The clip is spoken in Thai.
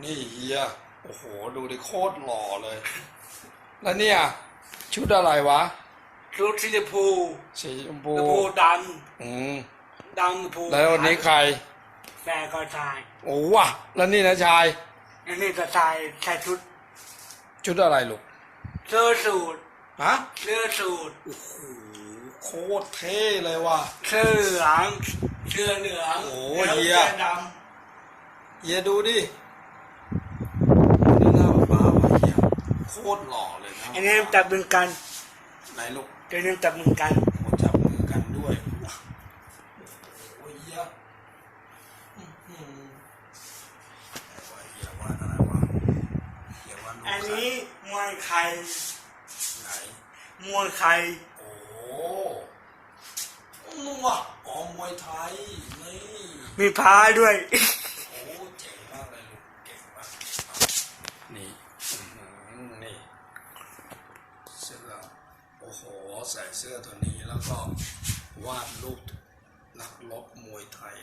นี่เฮียโอ้โห ดูดิโคตรหล่อเลย แล้วเนี่ย ชุดอะไรวะ ชุดสีชมพูสีชมชพูมพูดอืมำดำชมพูแล้ววันนี้ใครแฟนก็ชายโอ้วะแล้วนี่นะชาย อันนี้ก็ชายใส่ชุดชุดอะไรลูกเสื้อสูทฮะเสื้อสูทโอ้โหโคตรเท่เลยว่ะ เสื้อเหลืองเสื้อเหลืองโอ้แล้วเหี้ยเสื้อดเฮียดูดินี่หน้าฟ้าวะเฮีย โค ตรหล่อเลยนะำอันนี้จับมือกันไหนลูกตัวนี้จับมือกันโอ้จับมือกันด้วยโอ้ยเฮียอื้อหือไหนวะเฮียว่าอะไรวะเฮียว่าลูกอันนี้มวยไทยไหนมวยไทยโอ้นัวอ๋อมวยไทยนี่มีพาด้วย โอ้เจ๋งมากเลยลูก เก่งมากนี่อื้อหือนี่ เสื้อ โอ้โห ใส่เสื้อตัวนี้แล้วก็วาดรูปนักลบมวยไทย